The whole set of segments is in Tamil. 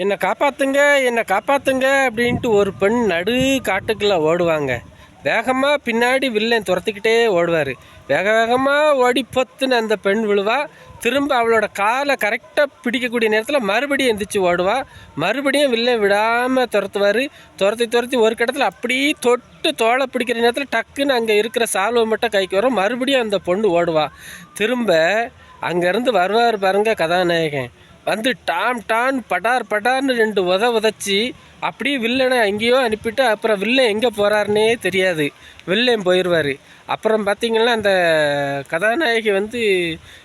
என்னை காப்பாற்றுங்க என்னை காப்பாற்றுங்க அப்படின்ட்டு ஒரு பெண் நடு காட்டுக்குள்ளே ஓடுவாங்க. வேகமாக பின்னாடி வில்லன் துரத்திக்கிட்டே ஓடுவார். வேக வேகமாக ஓடி பொத்துன்னு அந்த பெண் விழுவா. திரும்ப அவளோட காலை கரெக்டாக பிடிக்கக்கூடிய நேரத்தில் மறுபடியும் எந்திரிச்சு ஓடுவா. மறுபடியும் வில்லன் விடாமல் துரத்துவார். துரத்தி துரத்தி ஒரு கட்டத்தில் அப்படியே தொட்டு தோலை பிடிக்கிற நேரத்தில் டக்குன்னு அங்கே இருக்கிற சால்வை மட்டும் கைக்கு வரும். மறுபடியும் அந்த பொண்ணு ஓடுவா. திரும்ப அங்கேருந்து வருவார் பாருங்க கதாநாயகன். வந்து டாம் டான் படார் படார்னு ரெண்டு உத உதச்சி அப்படியே வில்லனை அங்கேயோ அனுப்பிட்டு அப்புறம் வில்லன் எங்கே போகிறாருனே தெரியாது. வில்லன் போயிடுவார் அப்புறம் பார்த்தீங்கன்னா அந்த கதாநாயகி வந்து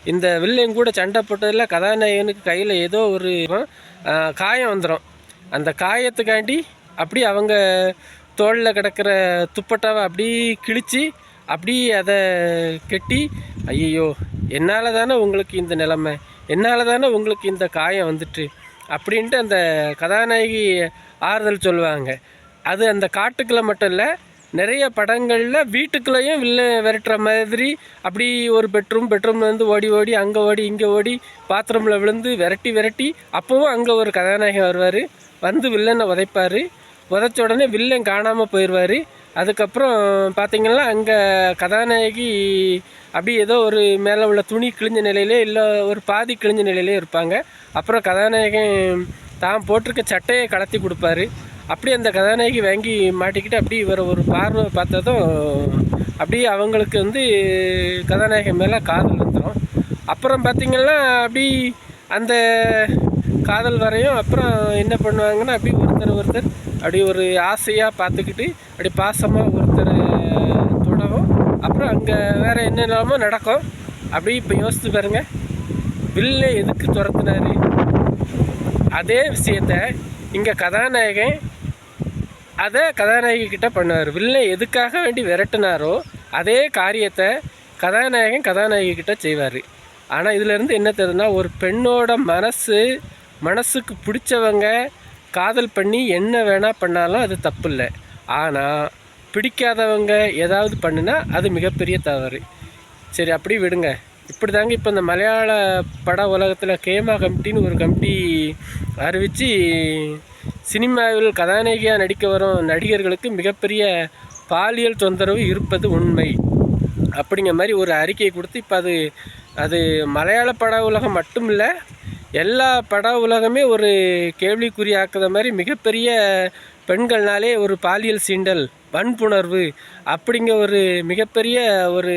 இந்த வில்லன் கூட சண்டை போட்டதில் கதாநாயகனுக்கு கையில் ஏதோ ஒரு காயம் வந்துடும் அந்த காயத்துக்காண்டி அப்படியே அவங்க தோளில் கிடக்கிற துப்பட்டாவை அப்படியே கிழிச்சு அப்படியே அதை கெட்டி ஐயோ என்னால் தானே உங்களுக்கு இந்த நிலமை? என்னால் தானே உங்களுக்கு இந்த காயம் வந்துட்டு? அப்படின்ட்டு அந்த கதாநாயகி ஆறுதல் சொல்லுவாங்க. அது அந்த காட்டுக்குள்ளே மட்டும் இல்லை நிறைய படங்களில் வீட்டுக்குள்ளேயும் வில்ல விரட்டுற மாதிரி அப்படி ஒரு பெட்ரூம் பெட்ரூம்ல வந்து ஓடி ஓடி அங்கே ஓடி இங்கே ஓடி பாத்ரூமில் விழுந்து விரட்டி விரட்டி அப்போவும் அங்கே ஒரு கதாநாயகன் வருவார். வந்து வில்லனை உதைப்பார். உதைச்ச உடனே வில்லன் காணாமல் போயிடுவார் அதுக்கப்புறம் பார்த்தீங்கன்னா அங்கே கதாநாயகி அப்படி ஏதோ ஒரு மேலே உள்ள துணி கிழிஞ்ச நிலையிலே இல்லை ஒரு பாதி கிழிஞ்ச நிலையிலே இருப்பாங்க. அப்புறம் கதாநாயகன் தான் போட்டிருக்க சட்டையை கலத்தி கொடுப்பாரு. அப்படி அந்த கதாநாயகி வாங்கி மாட்டிக்கிட்டு அப்படி இவரை ஒரு பார்வை பார்த்ததும் அப்படியே அவங்களுக்கு வந்து கதாநாயகன் மேலே காதல் வந்துடும் அப்புறம் பார்த்திங்கன்னா அப்படி அந்த காதல் வரையும் அப்புறம் என்ன பண்ணுவாங்கன்னா அப்படி ஒருத்தர் ஒருத்தர் அப்படி ஒரு ஆசையாக பார்த்துக்கிட்டு அப்படி பாசமாக ஒருத்தர் தொடவும். அப்புறம் அங்கே வேறு என்னெல்லாமோ நடக்கும். அப்படி இப்போ யோசித்து பாருங்க. வில்லை எதுக்கு துரத்துனாரு? அதே விஷயத்த இங்கே கதாநாயகன் அதை கதாநாயகி கிட்ட பண்ணுவார். வில்லை எதுக்காக வேண்டி விரட்டினாரோ அதே காரியத்தை கதாநாயகன் கதாநாயகி கிட்ட செய்வார். ஆனால் இதிலேருந்து என்ன தெரியுதுன்னா ஒரு பெண்ணோட மனசு மனசுக்கு பிடிச்சவங்க காதல் பண்ணி என்ன வேணால் பண்ணாலும் அது தப்பு இல்லை ஆனால் பிடிக்காதவங்க ஏதாவது பண்ணுனா அது மிகப்பெரிய தவறு. சரி அப்படி விடுங்க. இப்படி தாங்க இப்போ இந்த மலையாள பட உலகத்தில் கேமா கமிட்டின்னு ஒரு கமிட்டி அறிவித்து சினிமாவில் கதாநாயகியாக நடிக்க வரும் நடிகர்களுக்கு மிகப்பெரிய பாலியல் தொந்தரவு இருப்பது உண்மை. அப்படிங்கிற மாதிரி ஒரு அறிக்கையை கொடுத்து இப்போ அது அது மலையாள பட உலகம் மட்டும் இல்லை எல்லா பட உலகமே ஒரு கேள்விக்குறியாக்குற மாதிரி மிகப்பெரிய பெண்கள்னாலே ஒரு பாலியல் சீண்டல் வன்புணர்வு அப்படிங்கிற ஒரு மிகப்பெரிய ஒரு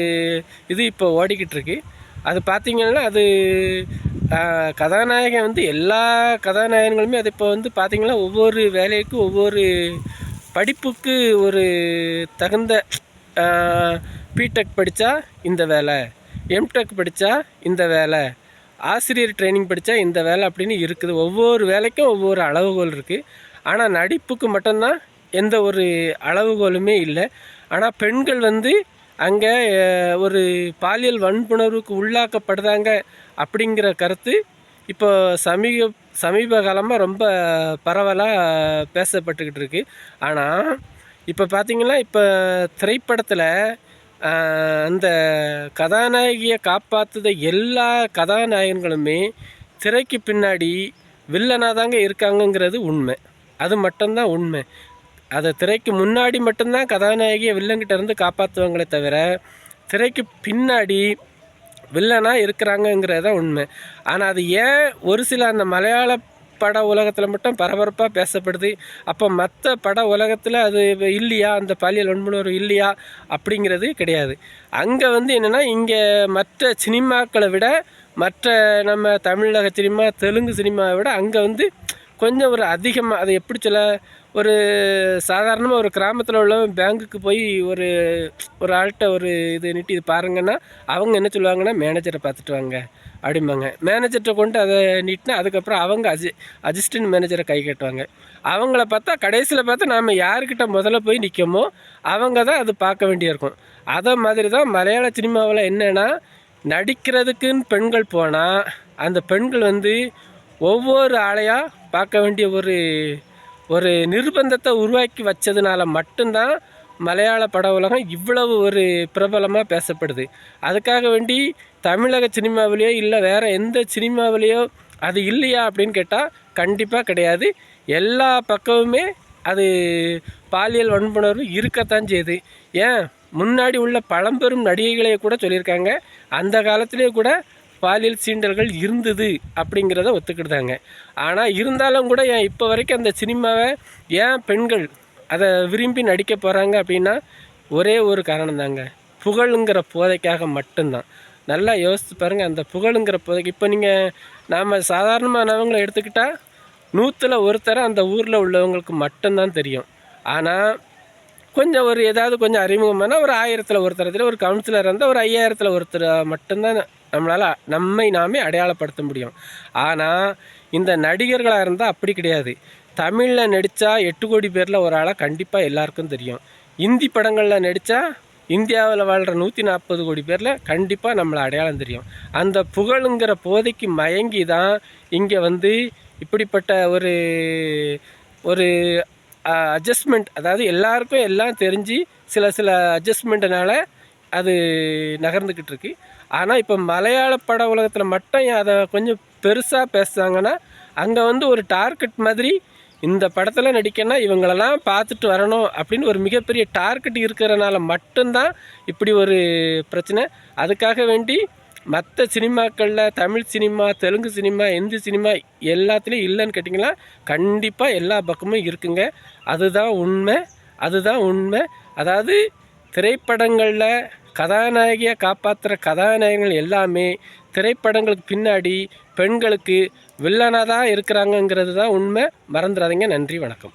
இது இப்போ ஓடிக்கிட்டு இருக்கு அது பார்த்திங்கன்னா அது கதாநாயகன் வந்து எல்லா கதாநாயகன்களுமே அது இப்போ வந்து பார்த்திங்கன்னா ஒவ்வொரு வேலைக்கும் ஒவ்வொரு படிப்புக்கு ஒரு தகுந்த பிடெக் படித்தா இந்த வேலை எம்டெக் படித்தா இந்த வேலை ஆசிரியர் ட்ரைனிங் படித்தா இந்த வேலை அப்படின்னு இருக்குது. ஒவ்வொரு வேலைக்கும் ஒவ்வொரு அளவுகோல் இருக்குது ஆனால் நடிப்புக்கு மட்டும்தான் எந்த ஒரு அளவுகோலுமே இல்லை. ஆனால் பெண்கள் வந்து அங்கே ஒரு பாலியல் வன்புணர்வுக்கு உள்ளாக்கப்படுறாங்க அப்படிங்கிற கருத்து இப்போ சமீப சமீப காலமாக ரொம்ப பரவலாக பேசப்பட்டுக்கிட்டு இருக்குது ஆனால் இப்போ பார்த்தீங்கன்னா இப்போ திரைப்படத்தில் அந்த கதாநாயகியை காப்பாற்றுத எல்லா கதாநாயகன்களுமே திரைக்கு பின்னாடி வில்லனாக தாங்க இருக்காங்கங்கிறது உண்மை. அது மட்டும்தான் உண்மை. அதை திரைக்கு முன்னாடி மட்டும்தான் கதாநாயகியை வில்லங்கிட்ட இருந்து காப்பாற்றுவாங்களே தவிர திரைக்கு பின்னாடி வில்லனாக இருக்கிறாங்கங்கிறது தான் உண்மை. ஆனால் அது ஏன் ஒரு சில அந்த மலையாள பட உலகத்தில் மட்டும் பரபரப்பாக பேசப்படுது. அப்போ மற்ற பட உலகத்தில் அது இல்லையா? அந்த பாலியல் வன்புணர்வு இல்லையா? அப்படிங்கிறது கிடையாது. அங்கே வந்து என்னென்னா இங்கே மற்ற சினிமாக்களை விட மற்ற நம்ம தமிழக சினிமா தெலுங்கு சினிமாவை விட அங்கே வந்து கொஞ்சம் ஒரு அதிகமாக அது எப்படி சொல்ல ஒரு சாதாரணமாக ஒரு கிராமத்தில் உள்ளவன் பேங்குக்கு போய் ஒரு ஒரு ஆள்கிட்ட ஒரு இது நிட்டு இது பாருங்கன்னா அவங்க என்ன சொல்லுவாங்கன்னா மேனேஜரை பார்த்துட்டு வாங்க. அப்படிம்பாங்க. மேனேஜர்கிட்ட கொண்டு அதை நீட்டினா அதுக்கப்புறம் அவங்க அஜி அசிஸ்டன்ட் மேனேஜரை கை கட்டுவாங்க. அவங்கள பார்த்தா கடைசியில் பார்த்தா நாம் யாருக்கிட்ட முதல்ல போய் நிற்கமோ அவங்க தான் அது பார்க்க வேண்டியிருக்கும் அதை மாதிரி தான் மலையாள சினிமாவில் என்னென்னா நடிக்கிறதுக்குன்னு பெண்கள் போனால் அந்த பெண்கள் வந்து ஒவ்வொரு ஆளையாக பார்க்க வேண்டிய ஒரு ஒரு நிர்பந்தத்தை உருவாக்கி வச்சதுனால மட்டும்தான் மலையாள பட உலகம் இவ்வளவு ஒரு பிரபலமாக பேசப்படுது. அதுக்காக வேண்டி தமிழக சினிமாவிலேயோ இல்லை வேறு எந்த சினிமாவிலேயோ அது இல்லையா அப்படின்னு கேட்டால் கண்டிப்பாக கிடையாது. எல்லா பக்கமுமே அது பாலியல் வன்புணர்வு இருக்கத்தான் செய்யுது. ஏன்? முன்னாடி உள்ள பழம்பெரும் நடிகைகளையே கூட சொல்லியிருக்காங்க. அந்த காலத்திலே கூட பாலியல் சீண்டல்கள் இருந்தது அப்படிங்கிறத ஒத்துக்கிட்டாங்க. ஆனால் இருந்தாலும் கூட ஏன் இப்போ வரைக்கும் அந்த சினிமாவை ஏன் பெண்கள் அதை விரும்பி நடிக்க போகிறாங்க அப்படின்னா ஒரே ஒரு காரணம் தாங்க. புகழுங்கிற போதைக்காக மட்டும்தான். நல்லா யோசித்து பாருங்கள் அந்த புகழுங்கிற போதைக்கு இப்போ நீங்கள் நாம் சாதாரணமானவங்களை எடுத்துக்கிட்டால் நூற்றில் ஒருத்தரை அந்த ஊரில் உள்ளவங்களுக்கு மட்டும்தான் தெரியும். ஆனால் கொஞ்சம் ஒரு ஏதாவது கொஞ்சம் அறிமுகமான ஒரு ஆயிரத்தில் ஒருத்தரத்தில் ஒரு கவுன்சிலர் இருந்தால் ஒரு ஐயாயிரத்தில் ஒருத்தர் மட்டும்தான் நம்மளால் நம்மை நாமே அடையாளப்படுத்த முடியும். ஆனால் இந்த நடிகர்களாக இருந்தால் அப்படி கிடையாது. தமிழில் நடித்தா எட்டு கோடி பேரில் ஒரு ஆளாக கண்டிப்பாக எல்லாருக்கும் தெரியும். இந்தி படங்களில் நடித்தா இந்தியாவில் வாழ்கிற நூற்றி நாற்பது கோடி பேரில் கண்டிப்பாக நம்மளை அடையாளம் தெரியும். அந்த புகழுங்கிற போதைக்கு மயங்கி தான் இங்கே வந்து இப்படிப்பட்ட ஒரு ஒரு அட்ஜஸ்ட்மெண்ட் அதாவது எல்லாருக்கும் எல்லாம் தெரிஞ்சு சில சில அட்ஜஸ்ட்மெண்ட்டினால அது நகர்ந்துக்கிட்டு இருக்கு. ஆனால் இப்போ மலையாள பட உலகத்தில் மட்டும் அதை கொஞ்சம் பெருசாக பேசுகிறாங்கன்னா அங்கே வந்து ஒரு டார்கெட் மாதிரி இந்த படத்தில் நடிக்கணும்னா இவங்களெல்லாம் பார்த்துட்டு வரணும் அப்படின்னு ஒரு மிகப்பெரிய டார்கெட் இருக்கிறனால மட்டும்தான் இப்படி ஒரு பிரச்சனை. அதுக்காக வேண்டி மற்ற சினிமாக்களில் Tamil cinema Telugu cinema Hindi cinema எல்லாத்துலேயும் இல்லைன்னு கேட்டிங்கன்னா கண்டிப்பாக எல்லா பக்கமும் இருக்குங்க. அதுதான் உண்மை அதுதான் உண்மை. அதாவது திரைப்படங்களில் கதாநாயகியாக காப்பாற்றுற கதாநாயகங்கள் எல்லாமே திரைப்படங்களுக்கு பின்னாடி பெண்களுக்கு வில்லனாக தான் இருக்கிறாங்கங்கிறது தான் உண்மை. மறந்துடாதீங்க நன்றி வணக்கம்.